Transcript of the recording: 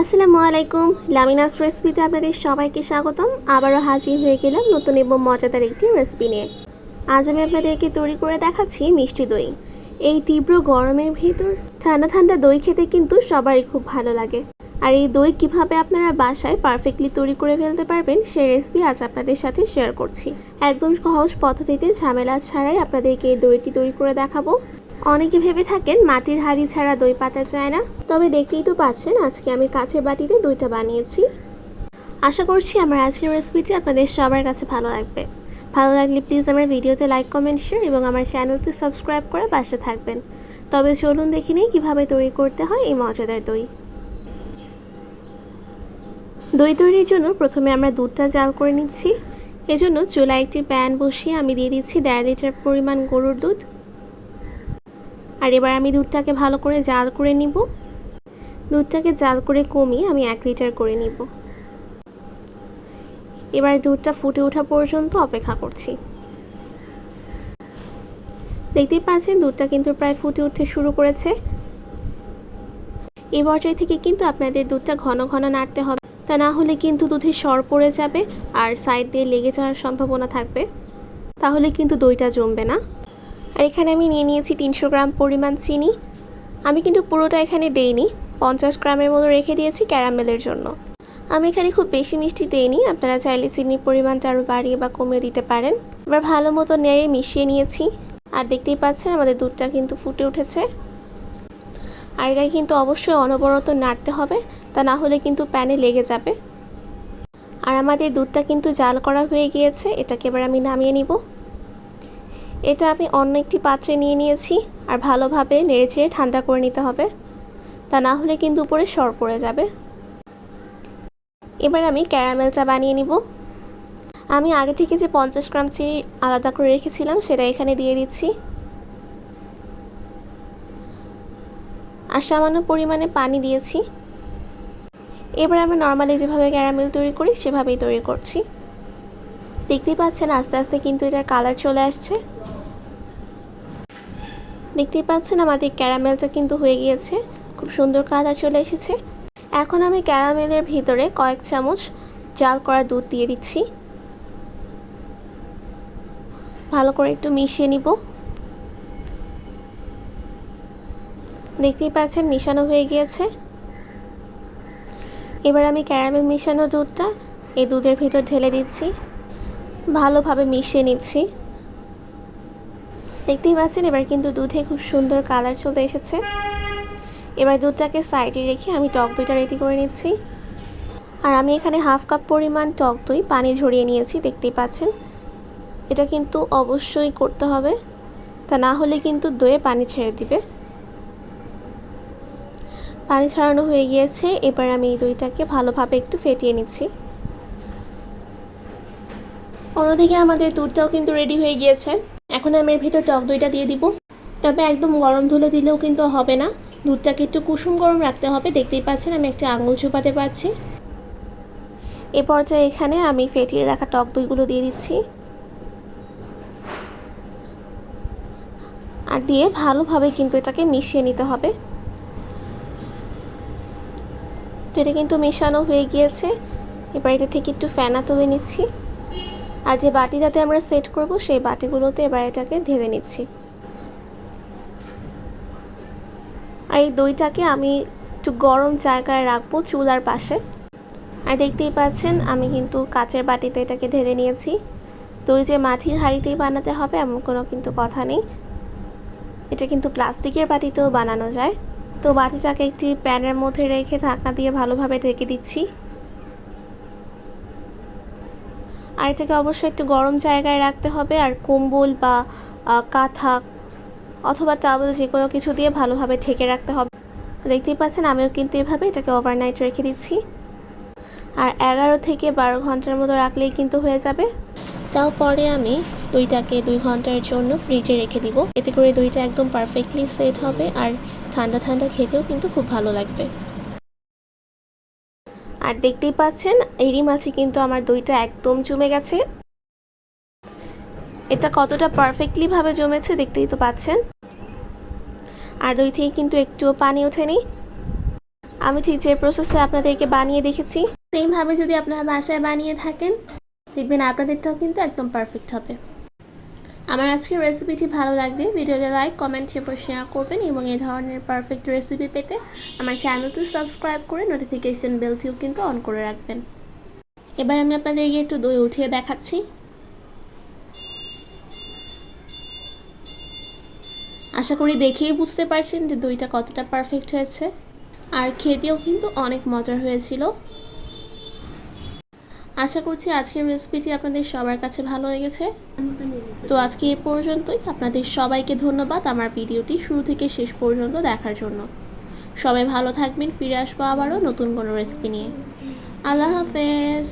আসসালামু আলাইকুম। লামিনাস রেসিপিতে আপনাদের সবাইকে স্বাগতম। আবারও হাজির হয়ে গেলাম নতুন এবং মজাদার একটি রেসিপি নিয়ে। আজ আমি আপনাদেরকে তৈরি করে দেখাচ্ছি মিষ্টি দই। এই তীব্র গরমের ভিতর ঠান্ডা ঠান্ডা দই খেতে কিন্তু সবারই খুব ভালো লাগে। আর এই দই কীভাবে আপনারা বাসায় পারফেক্টলি তৈরি করে ফেলতে পারবেন সেই রেসিপি আজ আপনাদের সাথে শেয়ার করছি। একদম সহজ পদ্ধতিতে ঝামেলা ছাড়াই আপনাদেরকে এই দইটি তৈরি করে দেখাবো। অনেকে ভেবে থাকেন মাটির হাঁড়ি ছাড়া দই পাতা যায় না। তবে দেখতেই তো পাচ্ছেন, আজকে আমি কাছের বাটিতে দইটা বানিয়েছি। আশা করছি আমার আজকের রেসিপিটি আপনাদের সবার কাছে ভালো লাগবে। ভালো লাগলে প্লিজ আমার ভিডিওতে লাইক কমেন্ট শেয়ার এবং আমার চ্যানেলটি সাবস্ক্রাইব করে পাশে থাকবেন। তবে চলুন দেখে নিই কীভাবে তৈরি করতে হয় এই মজাদার দই। দই তৈরির জন্য প্রথমে আমরা দুধটা জাল করে নিচ্ছি। এজন্য চুলায় একটি প্যান বসিয়ে আমি দিয়ে দিচ্ছি দেড় লিটার পরিমাণ গরুর দুধ। আর এবার আমি দুধটাকে ভালো করে জাল করে নিব। দুধটাকে জাল করে কমিয়ে আমি এক লিটার করে নিব। এবার দুধটা ফুটে ওঠা পর্যন্ত অপেক্ষা করছি। দেখতেই পাচ্ছেন দুধটা কিন্তু প্রায় ফুটে উঠতে শুরু করেছে। এই পর্যায় থেকে কিন্তু আপনাদের দুধটা ঘন ঘন নাড়তে হবে। তা না হলে কিন্তু দুধে সর পড়ে যাবে আর সাইড দিয়ে লেগে যাওয়ার সম্ভাবনা থাকবে। তাহলে কিন্তু দইটা জমবে না। আর এখানে আমি নিয়ে নিয়েছি তিনশো গ্রাম পরিমাণ চিনি। আমি কিন্তু পুরোটা এখানে দেইনি। পঞ্চাশ গ্রামের মতো রেখে দিয়েছি ক্যারামেলের জন্য। আমি এখানে খুব বেশি মিষ্টি দেইনি, আপনারা চাইলে চিনির পরিমাণটা আরও বাড়িয়ে বা কমিয়ে দিতে পারেন। এবার ভালো মতো নেড়ে মিশিয়ে নিয়েছি। আর দেখতেই পাচ্ছেন, আমাদের দুধটা কিন্তু ফুটে উঠেছে। আর এটা কিন্তু অবশ্যই অনবরত নাড়তে হবে, তা না হলে কিন্তু প্যানে লেগে যাবে। আর আমাদের দুধটা কিন্তু জাল করা হয়ে গিয়েছে, এটাকে এবার আমি নামিয়ে নিব। এটা আমি অন্য একটি পাত্রে নিয়ে নিয়েছি, আর ভালোভাবে নেড়ে ঠান্ডা করে নিতে হবে। তা না হলে কিন্তু উপরে সর পড়ে যাবে। এবার আমি ক্যারামেলটা বানিয়ে নিব। আমি আগে থেকে যে পঞ্চাশ গ্রাম চিনি আলাদা করে রেখেছিলাম, সেটা এখানে দিয়ে দিচ্ছি। আর সামান্য পরিমাণে পানি দিয়েছি। এবার আমরা নর্মালি যেভাবে ক্যারামেল তৈরি করি, সেভাবেই তৈরি করছি। দেখতেই পাচ্ছেন, আস্তে আস্তে কিন্তু এটার কালার চলে আসছে। দেখতেই পাচ্ছেন, আমাদের ক্যারামেলটা কিন্তু হয়ে গিয়েছে। খুব সুন্দর কালার চলে এসেছে। এখন আমি ক্যারামেলের ভিতরে কয়েক চামচ জাল করা দুধ দিয়ে দিচ্ছি। ভালো করে একটু মিশিয়ে নিব। দেখতেই পাচ্ছেন মিশানো হয়ে গিয়েছে। এবার আমি ক্যারামেল মিশানো দুধটা এই দুধের ভিতর ঢেলে দিচ্ছি। ভালোভাবে মিশিয়ে নিচ্ছি। দেখতেই পাচ্ছেন এবার কিন্তু দুধে খুব সুন্দর কালার চলে এসেছে। এবার দুধটাকে সাইডে রেখে আমি টক দইটা রেডি করে নিচ্ছি। আর আমি এখানে হাফ কাপ পরিমাণ টক দই পানি ঝরিয়ে নিয়েছি, দেখতেই পাচ্ছেন। এটা কিন্তু অবশ্যই করতে হবে, তা না হলে কিন্তু দইয়ে পানি ছেড়ে দিবে। পানি ছাড়ানো হয়ে গিয়েছে, এবার আমি এই দইটাকে ভালোভাবে একটু ফেটিয়ে নিচ্ছি। অন্যদিকে আমাদের দুধটাও কিন্তু রেডি হয়ে গিয়েছে। এখন আমি এর ভিতর টক দইটা দিয়ে দিব, তবে একদম গরম ধুলে দিলেও কিন্তু হবে না। দুধটাকে একটু কুসুম গরম রাখতে হবে। দেখতেই পাচ্ছেন, আমি একটা আঙুল চুপাতে পারছি। এ পর্যায়ে এখানে আমি ফেটিয়ে রাখা টক দইগুলো দিয়ে দিচ্ছি। আর দিয়ে ভালোভাবে কিন্তু এটাকে মিশিয়ে নিতে হবে। তো এটা কিন্তু মেশানো হয়ে গিয়েছে। এবার এটা থেকে একটু ফেনা তুলে নিচ্ছি। আর যে বাটিটাতে আমরা সেট করব, সেই বাটিগুলোতে এবার এটাকে ঢেলে নিচ্ছি। আর এই দইটাকে আমি একটু গরম জায়গায় রাখব চুলার পাশে। আর দেখতেই পাচ্ছেন, আমি কিন্তু কাচের বাটিতে এটাকে ঢেলে নিয়েছি। দই যে মাটির হাঁড়িতেই বানাতে হবে এমন কোনো কিন্তু কথা নেই। এটা কিন্তু প্লাস্টিকের বাটিতেও বানানো যায়। তো বাটিটাকে একটি প্যানের মধ্যে রেখে ঢাকনা দিয়ে ভালোভাবে ঢেকে দিচ্ছি। আর এটাকে অবশ্যই একটু গরম জায়গায় রাখতে হবে। আর কম্বল বা কাঁথা অথবা টাবল যে কোনো কিছু দিয়ে ভালোভাবে ঢেকে রাখতে হবে। দেখতেই পাচ্ছেন, আমিও কিন্তু এভাবে এটাকে ওভারনাইট রেখে দিচ্ছি। আর এগারো থেকে বারো ঘণ্টার মতো রাখলেই কিন্তু হয়ে যাবে। তাও পরে আমি দইটাকে দুই ঘণ্টার জন্য ফ্রিজে রেখে দিব। এতে করে দইটা একদম পারফেক্টলি সেট হবে আর ঠান্ডা ঠান্ডা খেতেও কিন্তু খুব ভালো লাগবে। আর দেখতেই পাচ্ছেন, এরই মাছে কিন্তু আমার দইটা একদম জমে গেছে। এটা কতটা পারফেক্টলি ভাবে জমেছে দেখতেই তো পাচ্ছেন। আর দই থেকে কিন্তু একটুও পানি ওঠেনি। আমি ঠিক যে প্রসেসে আপনাদেরকে বানিয়ে দেখেছি। সেইমভাবে যদি আপনারা বাসায় বানিয়ে থাকেন, দেখবেন আপনাদেরটাও কিন্তু একদম পারফেক্ট হবে। আমার আজকের রেসিপিটি ভালো লাগলে ভিডিওতে লাইক কমেন্ট এবং শেয়ার করবেন এবং এই ধরনের পারফেক্ট রেসিপি পেতে আমার চ্যানেলটি সাবস্ক্রাইব করে নোটিফিকেশন বেলটিও কিন্তু অন করে রাখবেন। এবার আমি আপনাদেরকে একটু দই উঠিয়ে দেখাচ্ছি। আশা করি দেখেই বুঝতে পারছেন যে দইটা কতটা পারফেক্ট হয়েছে। আর খেতেও কিন্তু অনেক মজার হয়েছিল। আশা করছি আজকের রেসিপিটি আপনাদের সবার কাছে ভালো লেগেছে। তো আজকে এ পর্যন্তই। আপনাদের সবাইকে ধন্যবাদ আমার ভিডিওটি শুরু থেকে শেষ পর্যন্ত দেখার জন্য। সবাই ভালো থাকবেন, ফিরে আসব আবারও নতুন কোনো রেসিপি নিয়ে। আল্লাহ হাফেজ।